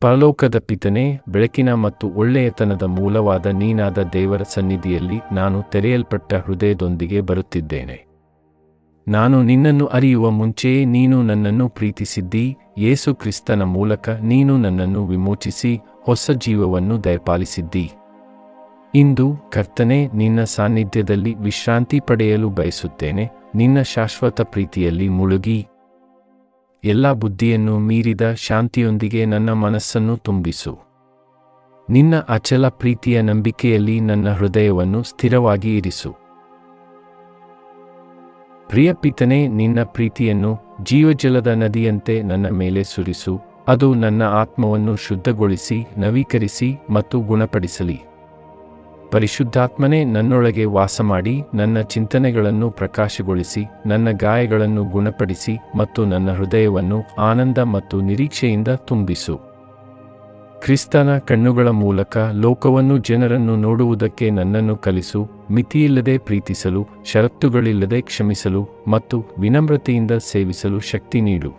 ಪರಲೋಕದ ಪಿತನೆ, ಬೆಳಕಿನ ಮತ್ತು ಒಳ್ಳೆಯತನದ ಮೂಲವಾದ ನೀನಾದ ದೇವರ ಸನ್ನಿಧಿಯಲ್ಲಿ ನಾನು ತೆರೆಯಲ್ಪಟ್ಟ ಹೃದಯದೊಂದಿಗೆ ಬರುತ್ತಿದ್ದೇನೆ. ನಾನು ನಿನ್ನನ್ನು ಅರಿಯುವ ಮುಂಚೆಯೇ ನೀನು ನನ್ನನ್ನು ಪ್ರೀತಿಸಿದ್ದೀ, ಯೇಸು ಕ್ರಿಸ್ತನ ಮೂಲಕ ನೀನು ನನ್ನನ್ನು ವಿಮೋಚಿಸಿ, ಹೊಸ ಜೀವವನ್ನು ದಯಪಾಲಿಸಿದ್ದೀ. ಇಂದು ಕರ್ತನೆ, ನಿನ್ನ ಸಾನ್ನಿಧ್ಯದಲ್ಲಿ ವಿಶ್ರಾಂತಿ ಪಡೆಯಲು ಬಯಸುತ್ತೇನೆ, ನಿನ್ನ ಶಾಶ್ವತ ಪ್ರೀತಿಯಲ್ಲಿ ಮುಳುಗಿ. ಎಲ್ಲ ಬುದ್ಧಿಯನ್ನು ಮೀರಿದ ಶಾಂತಿಯೊಂದಿಗೆ ನನ್ನ ಮನಸ್ಸನ್ನು ತುಂಬಿಸು. ನಿನ್ನ ಅಚಲ ಪ್ರೀತಿಯ ನಂಬಿಕೆಯಲ್ಲಿ ನನ್ನ ಹೃದಯವನ್ನು ಸ್ಥಿರವಾಗಿ ಇರಿಸು. ಪ್ರಿಯ ಪಿತನೆ ನಿನ್ನ ಪ್ರೀತಿಯನ್ನು ಜೀವಜಲದ ನದಿಯಂತೆ ನನ್ನ ಮೇಲೆ ಸುರಿಸು. ಅದು ನನ್ನ ಆತ್ಮವನ್ನು ಶುದ್ಧಗೊಳಿಸಿ, ನವೀಕರಿಸಿ ಮತ್ತು ಗುಣಪಡಿಸಲಿ. ಪರಿಶುದ್ಧಾತ್ಮನೇ ನನ್ನೊಳಗೆ ವಾಸ ಮಾಡಿ ನನ್ನ ಚಿಂತನೆಗಳನ್ನು ಪ್ರಕಾಶಗೊಳಿಸಿ, ನನ್ನ ಗಾಯಗಳನ್ನು ಗುಣಪಡಿಸಿ ಮತ್ತು ನನ್ನ ಹೃದಯವನ್ನು ಆನಂದ ಮತ್ತು ನಿರೀಕ್ಷೆಯಿಂದ ತುಂಬಿಸು. ಕ್ರಿಸ್ತನ ಕಣ್ಣುಗಳ ಮೂಲಕ ಲೋಕವನ್ನು ಜನರನ್ನು ನೋಡುವುದಕ್ಕೆ ನನ್ನನ್ನು ಕಲಿಸು, ಮಿತಿಯಿಲ್ಲದೆ ಪ್ರೀತಿಸಲು, ಷರತ್ತುಗಳಿಲ್ಲದೆ ಕ್ಷಮಿಸಲು ಮತ್ತು ವಿನಮ್ರತೆಯಿಂದ ಸೇವಿಸಲು ಶಕ್ತಿ ನೀಡು.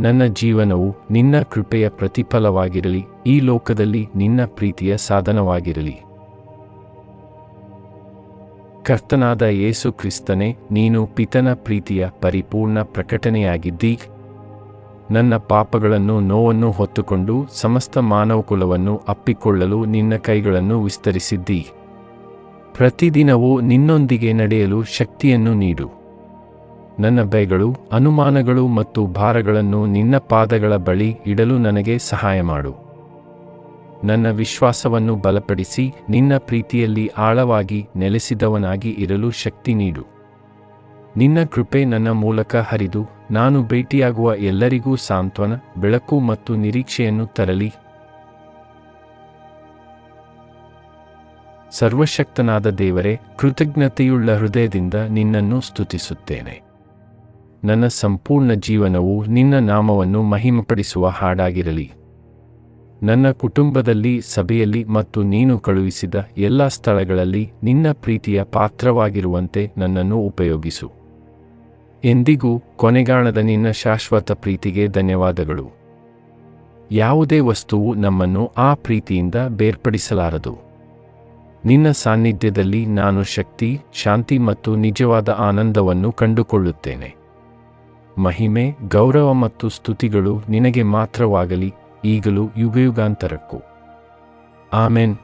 ನನ್ನ ಜೀವನವು ನಿನ್ನ ಕೃಪೆಯ ಪ್ರತಿಫಲವಾಗಿರಲಿ, ಈ ಲೋಕದಲ್ಲಿ ನಿನ್ನ ಪ್ರೀತಿಯ ಸಾಧನವಾಗಿರಲಿ. ಕರ್ತನಾದ ಯೇಸು ಕ್ರಿಸ್ತನೇ, ನೀನು ಪಿತನ ಪ್ರೀತಿಯ ಪರಿಪೂರ್ಣ ಪ್ರಕಟಣೆಯಾಗಿದ್ದೀ ನನ್ನ ಪಾಪಗಳನ್ನು ನೋವನ್ನು ಹೊತ್ತುಕೊಂಡು ಸಮಸ್ತ ಮಾನವಕುಲವನ್ನು ಅಪ್ಪಿಕೊಳ್ಳಲು ನಿನ್ನ ಕೈಗಳನ್ನು ವಿಸ್ತರಿಸಿದ್ದೀ. ಪ್ರತಿದಿನವೂ ನಿನ್ನೊಂದಿಗೆ ನಡೆಯಲು ಶಕ್ತಿಯನ್ನು ನೀಡು. ನನ್ನ ಭಯಗಳು ಅನುಮಾನಗಳು ಮತ್ತು ಭಾರಗಳನ್ನು ನಿನ್ನ ಪಾದಗಳ ಬಳಿ ಇಡಲು ನನಗೆ ಸಹಾಯ ಮಾಡು. ನನ್ನ ವಿಶ್ವಾಸವನ್ನು ಬಲಪಡಿಸಿ ನಿನ್ನ ಪ್ರೀತಿಯಲ್ಲಿ ಆಳವಾಗಿ ನೆಲೆಸಿದವನಾಗಿ ಇರಲು ಶಕ್ತಿ ನೀಡು. ನಿನ್ನ ಕೃಪೆ ನನ್ನ ಮೂಲಕ ಹರಿದು ನಾನು ಭೇಟಿಯಾಗುವ ಎಲ್ಲರಿಗೂ ಸಾಂತ್ವನ, ಬೆಳಕು ಮತ್ತು ನಿರೀಕ್ಷೆಯನ್ನು ತರಲಿ. ಸರ್ವಶಕ್ತನಾದ ದೇವರೇ, ಕೃತಜ್ಞತೆಯುಳ್ಳ ಹೃದಯದಿಂದ ನಿನ್ನನ್ನು ಸ್ತುತಿಸುತ್ತೇನೆ. ನನ್ನ ಸಂಪೂರ್ಣ ಜೀವನವು ನಿನ್ನ ನಾಮವನ್ನು ಮಹಿಮಪಡಿಸುವ ಹಾಡಾಗಿರಲಿ. ನನ್ನ ಕುಟುಂಬದಲ್ಲಿ, ಸಭೆಯಲ್ಲಿ ಮತ್ತು ನೀನು ಕಳುಹಿಸಿದ ಎಲ್ಲ ಸ್ಥಳಗಳಲ್ಲಿ ನಿನ್ನ ಪ್ರೀತಿಯ ಪಾತ್ರವಾಗಿರುವಂತೆ ನನ್ನನ್ನು ಉಪಯೋಗಿಸು. ಎಂದಿಗೂ ಕೊನೆಗಾಣದ ನಿನ್ನ ಶಾಶ್ವತ ಪ್ರೀತಿಗೆ ಧನ್ಯವಾದಗಳು. ಯಾವುದೇ ವಸ್ತುವು ನಮ್ಮನ್ನು ಆ ಪ್ರೀತಿಯಿಂದ ಬೇರ್ಪಡಿಸಲಾರದು. ನಿನ್ನ ಸಾನ್ನಿಧ್ಯದಲ್ಲಿ ನಾನು ಶಕ್ತಿ, ಶಾಂತಿ ಮತ್ತು ನಿಜವಾದ ಆನಂದವನ್ನು ಕಂಡುಕೊಳ್ಳುತ್ತೇನೆ. ಮಹಿಮೆ, ಗೌರವ ಮತ್ತು ಸ್ತುತಿಗಳು ನಿನಗೆ ಮಾತ್ರವಾಗಲಿ ಈಗಲೂ ಯುಗಯುಗಾಂತರಕ್ಕೂ. ಆಮೆನ್.